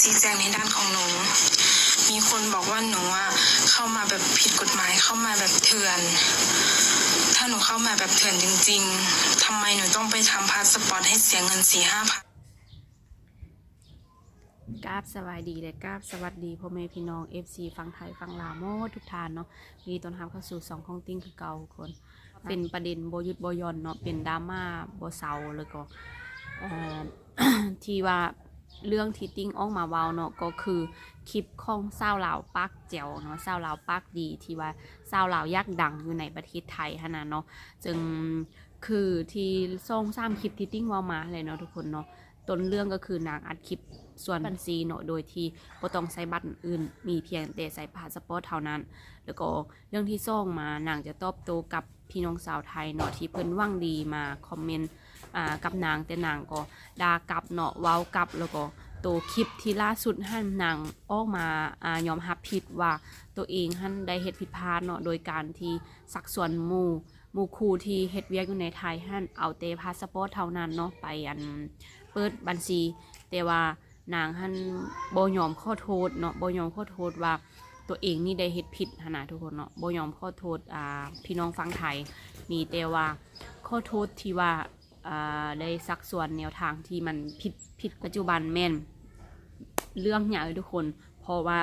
ชี้แจงในด้านของหนู มีคนบอกว่าหนูอะเข้ามาแบบผิดกฎหมายเข้ามาแบบเถื่อน ถ้าหนูเข้ามาแบบเถื่อนจริง ๆทำไมหนูต้องไปทำพาสปอร์ตให้เสียเงินสี่ห้าพันกราบสวัสดีและกราบสวัสดีพ่อแม่พี่น้อง FC ฟังไทยฟังลาวโมดทุกทานเนาะมีต้นรับเข้าสู่สองของติ้งคือเก่าคน เป็นประเด็นโบยุดโบยอนเนาะเป็นดราม่าโบเซาแล้วก็ที่ว่า เรื่องที่ติ้งออกมาเว้าเนาะก็คือคลิปของเศร้าวลาวปักแจ๋วเนาะเศร้าวลาวปักดีที่ว่าเศร้าวลาวยักดังอยู่ในประเทศไทยฮะนะเนาะจึงคือที่ส่งสร้ามคลิปที่ติ้งเว้ามาเลยเนาะทุกคนเนาะต้นเรื่องก็คือนางอัดคลิปส่วนบัญชีเนาะโดยที่บ่ต้องใช้บัตรอื่น มีเพียงแต่ใส่พาสปอร์ตเท่านั้น แล้วก็เรื่องที่ส่งมานางจะตอบโต้กับพี่น้องสาวไทยเนาะที่เพิ่นว่างดีมาคอมเมนต์ อ่ากับนางแต่นางก็ด่ากลับเนาะเว้ากลับแล้วก็ตัวคลิปที่ล่าสุดหั่นนางออกมาอ่ายอมรับผิดว่าตัวเองหั่นได้เฮ็ดผิดพลาดเนาะโดยการที่สักส่วนหมู่หมู่ครูที่เฮ็ดเวียกอยู่ในไทยหั่นเอาแต่พาสปอร์ตเท่านั้นเนาะไปอันเปิดบัญชี แต่ว่านางหันบ่ยอมข้อโทษเนาะบ่ยอมข้อโทษว่าตัวเองนี่ได้เฮ็ดผิดหั้นนะทุกคนเนาะบ่ยอมข้อโทษอ่าพี่น้องฟังไทยมีแต่ว่าข้อโทษที่ว่า ได้สักส่วนแนวทางที่มันผิดผิดปัจจุบันแม่น เรื่องใหญ่ทุกคน เพราะว่า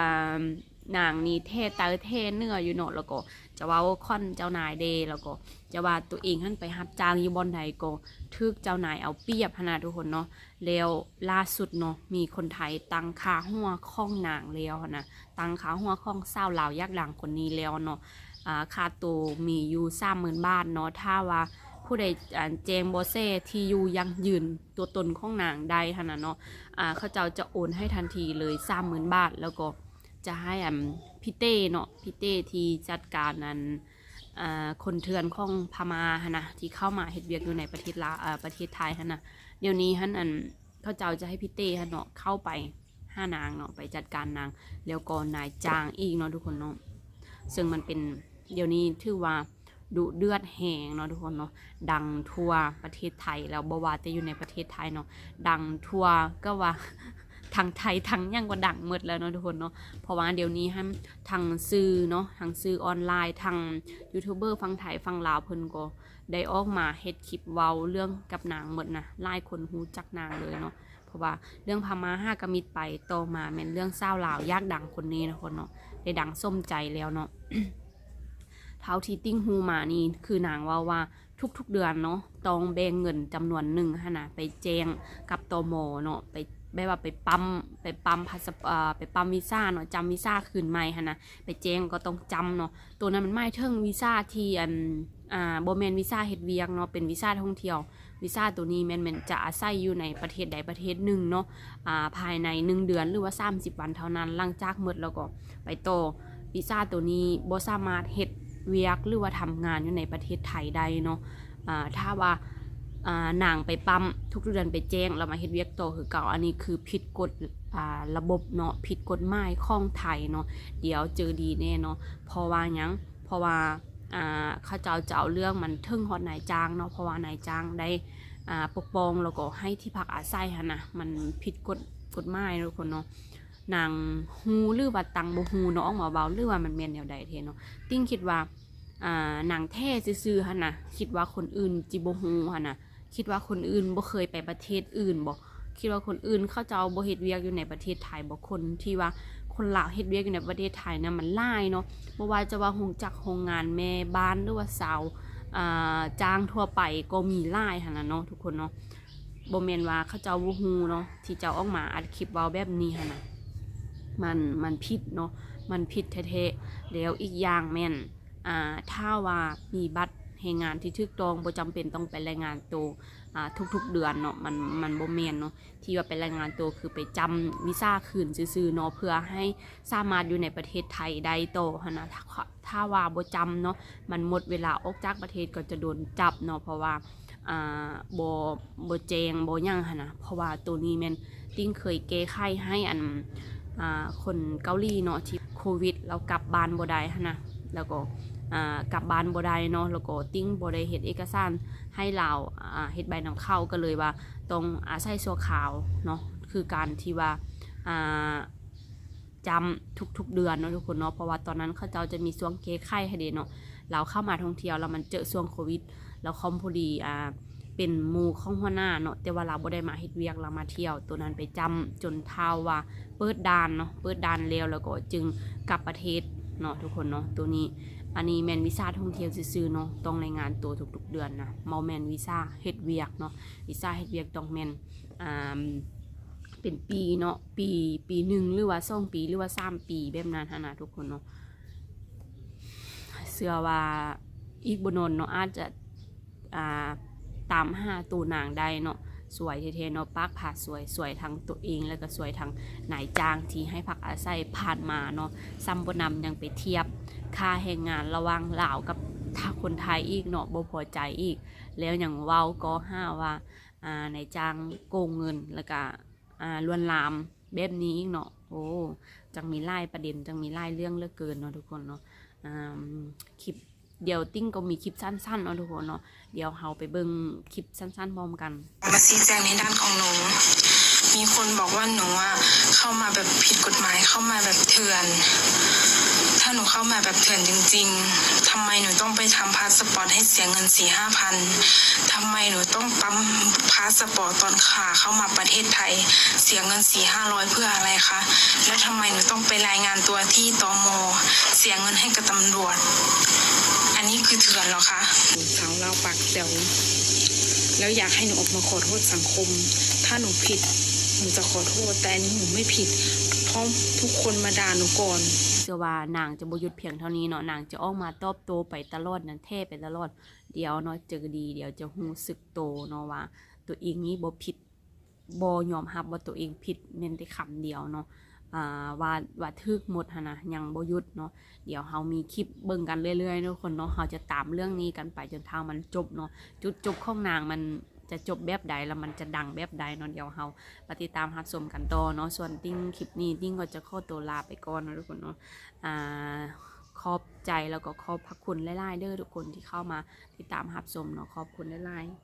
นางนี่เทศตาเทเนื้ออยู่เนาะแล้วก็ จะว่าค่อนเจ้านายเดแล้วก็ จะว่าตัวเองหันไปรับจ้างอยู่บอนใดก็ทึกเจ้านายเอาเปรียบพนาทุกคนเนาะแล้วล่าสุดเนาะมีคนไทยตั้งค่าหัวข้องนางแล้วนะตั้งค่าหัวข้องเศร้าวลาวยักษ์ดังคนนี้แล้วเนาะอ่าค่าตัวมีอยู่สามหมื่นบาทเนาะถ้าว่า ผู้ใดอ่าแจงโบเซ่ที่อยู่ยังยืนตัวตนของนางได้หั้นนะเนาะอ่าเขาเจ้าจะโอนให้ทันทีเลยสามหมื่นบาท แล้วก็จะให้อ่าพี่เต้เนาะพี่เต้ที่จัดการนั้นอ่าคนเถื่อนของพม่าฮะนะที่เข้ามาเฮ็ดเวียกอยู่ในประเทศลาอ่าประเทศไทยฮะนะเดี๋ยวนี้ฮันอันเขาเจ้าจะให้พี่เต้ฮะเนาะเข้าไปห้านางเนาะไปจัดการนางแล้วก็นายจ้างอีกเนาะทุกคนเนาะซึ่งมันเป็นเดี๋ยวนี้ถือว่า ดุเดือดแหงเนาะทุกคนเนาะดังทั่วประเทศไทยแล้วบ่ว่าจะอยู่ในประเทศไทยเนาะดังทั่วก็ว่าทางไทยทางยังก็ดังหมดแล้วเนาะทุกคนเนาะเพราะว่าเดี๋ยวนี้ฮะทางซื้อเนาะทางซื้อออนไลน์ทางยูทูบเบอร์ฟังไทยฟังลาวเพิ่นก็ได้ออกมาเฮ็ดคลิปเว้าเรื่องกับนางหมดนะหลายคนฮูจักนางเลยเนาะเพราะว่าเรื่องพม่าห้ากะมิดไปโตมาแม่นเรื่องเศร้าลาวยากดังคนนี้นะคนเนาะได้ดังส้มใจแล้วเนาะ เท่าที่ติ้งฮูมานี่คือนางว่าว่าทุกๆเดือนเนาะต้องแบ่งเงินจำนวนหนึ่งฮะนะไปแจ้งกับตมเนาะไปแบบว่าไปปั๊มไปปั๊มพาสปอ่าไปปั๊มวีซ่าเนาะจำวีซ่าคืนใหม่ฮะนะไปแจ้งก็ต้องจำเนาะตัวนั้นมันไม่เทิงวีซ่าที่อันอ่าโบแมนวีซ่าเฮ็ดเวียกเนาะเป็นวีซ่าท่องเที่ยววีซ่าตัวนี้แมนแมนจะอาศัยอยู่ในประเทศใดประเทศหนึ่งเนาะอ่าภายในหนึ่งเดือนหรือว่า 30 วันเท่านั้นหลังจากหมดแล้วก็ไปโตวีซ่าตัวนี้บ่สามารถเฮ็ด เวียกหรือว่าทำงานอยู่ในประเทศไทยได้เนาะอ่าถ้าว่าอ่านางไปปั๊มทุกเดือนไปแจ้งเรามาเฮ็ดเวียกโตคือเก่าอันนี้คือผิดกฎอ่าระบบเนาะผิดกฎหมายของไทยเนาะเดี๋ยวเจอดีแน่เนาะเพราะว่ายังเพราะว่าอ่าเขาเจ้าจะเอาเรื่องมันทึ่งฮอดนายจ้างเนาะเพราะว่านายจ้างได้อ่าปกป้องแล้วก็ให้ที่พักอาศัยหั่นะมันผิดกฎกฎหมายทุกคนเนาะ นางฮูหรือว่าตังบ่ฮูเนาะออกมาเบาหรือว่ามันแม่นแนวใดเทเนาะติ้งคิดว่าอ่าหนังแท้ซื่อๆหั่นะคิดว่าคนอื่นจิบ่ฮู้หั่นะคิดว่าคนอื่นบ่เคยไปประเทศอื่นบ่คิดว่าคนอื่นเข้าเจ้าบ่เฮ็ดเวียกอยู่ในประเทศไทยบ่คนที่ว่าคนลาวเฮ็ดเวียกอยู่ในประเทศไทยนะมันหลายเนาะบ่ว่าจะว่าโรงจักโรงงานแม่บ้านหรือว่าสาวอ่าจ้างทั่วไปก็มีหลายหั่นน่ะเนาะทุกคนเนาะบ่แม่นว่าเขาเจ้าบ่ฮู้เนาะที่เจ้าออกมาอัดคลิปเว้าแบบนี้หั่นน่ะ มันมันผิดเนาะมันผิดแท้ๆแล้วอีกอย่างแม่นอ่าถ้าว่ามีบัตรแรงงานที่ถูกต้องบ่จำเป็นต้องไปรายงานตัวอ่าทุกๆเดือนเนาะมันมันบ่แม่นเนาะที่ว่าไปรายงานตัวคือไปจำวีซ่าคืนซื่อๆเนาะเพื่อให้สามารถอยู่ในประเทศไทยได้โตหนะถ้าว่าบ่จำเนาะมันหมดเวลาออกจากประเทศก็จะโดนจับเนาะเพราะว่าอ่าบ่บ่แจงบ่ยังหนะเพราะว่าตัวนี้แม่นติ้งเคยแก้ไขให้อัน คนเกาหลีเนาะที่โควิดแล้วกลับบ้านบ่ได้นะแล้วก็กลับบ้านบ่ได้เนาะแล้วก็ติ้งบ่ได้เฮ็ดเอกสารให้เราเฮ็ดใบนำเข้าก็เลยว่าต้องอาศัยสัวขาวเนาะคือการที่ว่าอ่าจำทุกๆเดือนเนาะทุกคนเนาะเพราะว่าตอนนั้นเขาเจ้าจะมีช่วงเกไข้ให้เดเนาะเราเข้ามาท่องเที่ยวแล้วมันเจอช่วงโควิด แล้วคอมพอดีอ่า เป็นหมู่ของหัวหน้าเนาะแต่ว่าเราบ่ได้มาเฮ็ดเวียกเรามาเที่ยว ตัวนั้นไปจำจนเท่าว่าเปิดด่านเนาะเปิดด่านแล้วแล้วก็จึงกลับประเทศเนาะทุกคนเนาะตัวนี้อันนี้แมนวีซ่าท่องเที่ยวซื่อเนาะต้องรายงานตัวทุกๆเดือนนะเมาแมนวีซ่าเฮ็ดเวียกเนาะวีซ่าเฮ็ดเวียกต้องแมนอ่าเป็นปีเนาะปีปีหนึ่งหรือว่าสองปีหรือว่าสามปีแบบนั้นขนะทุกคนเนาะเชื่อว่าอีกบนนเนาะอาจจะอ่า ตามหาตัวนางได้เนาะสวยเท่ๆเนาะปากผ่าสวยสวยทั้งตัวเอง แล้วก็สวยทั้งนายจ้างที่ให้พักอาศัยผ่านมาเนาะซ้ำบนำยังไปเทียบ ค่าแรงงานระหว่างลาวกับถ้าคนไทยอีกเนาะบ่พอใจอีก แล้วอย่างเว้าก็ห้าว่าอ่านายจ้างโกงเงินแล้วก็อ่าลวนลามแบบนี้อีกเนาะโอ้จังมีไล่ประเด็นจังมีไล่เรื่องเลือเกินเนาะทุกคนเนาะคลิป เดี๋ยวติ้งก็มีคลิปสั้นๆเนาะทุกคนเนาะเดี๋ยวเฮาไปเบิ่งคลิปสั้นๆพร้อมกันมาชี้แจงในด้านของหนูมีคนบอกว่าหนูอะเข้ามาแบบผิดกฎหมายเข้ามาแบบเถื่อน ถ้าหนูเข้ามาแบบเถื่อนจริง ๆทำไมหนูต้องไปทำพาสปอร์ตให้เสียเงินสี่ห้าพันทำไมหนูต้องปั๊มพาสปอร์ตตอนขาเข้ามาประเทศไทย เสียเงินสี่ห้าร้อยเพื่ออะไรคะ แล้วทำไมหนูต้องไปรายงานตัวที่ตมเสียเงินให้กับตำรวจ นนี้คือเถื่อนเหรอคะสาวเราปากแจ๋วแล้วอยากให้หนูออกมาขอโทษสังคม ถ้าหนูผิดหนูจะขอโทษ แต่อันนี้หนูไม่ผิด เพราะทุกคนมาด่าหนูก่อนเชื่อว่านางจะบยุดเพียงเท่านี้เนาะนางจะออกมาตอบโตไปตลอดนั้นเท่ไปตลอด เดี๋ยวเนาะเจอดีเดี๋ยวจะรู้สึกโตเนาะว่า ตัวเองนี้บ่ผิดบ่ยอมรับว่าตัวเองผิดแม่นแต่คำเดียวเนาะ ว่าว่าทึกหมดหนะยังบ่ยุดเนาะเดี๋ยวเฮามีคลิปเบิ่งกันเรื่อยๆทุกคนเนาะเฮาจะตามเรื่องนี้กันไปจนทางมันจบเนาะจุดจบของนางมันจะจบแบบใดแล้วมันจะดังแบบใดเนาะเดี๋ยวเฮาปฏิดตามรับชมกันต่อเนาะส่วนติ้งคลิปนี้ติ้งก็จะขอตัวลาไปก่อนนะทุกคนเนาะอ่าขอบใจแล้วก็ขอบพระคุณหลายๆเด้อทุกคนที่เข้ามาติดตามรับชมเนาะขอบคุณหลายๆ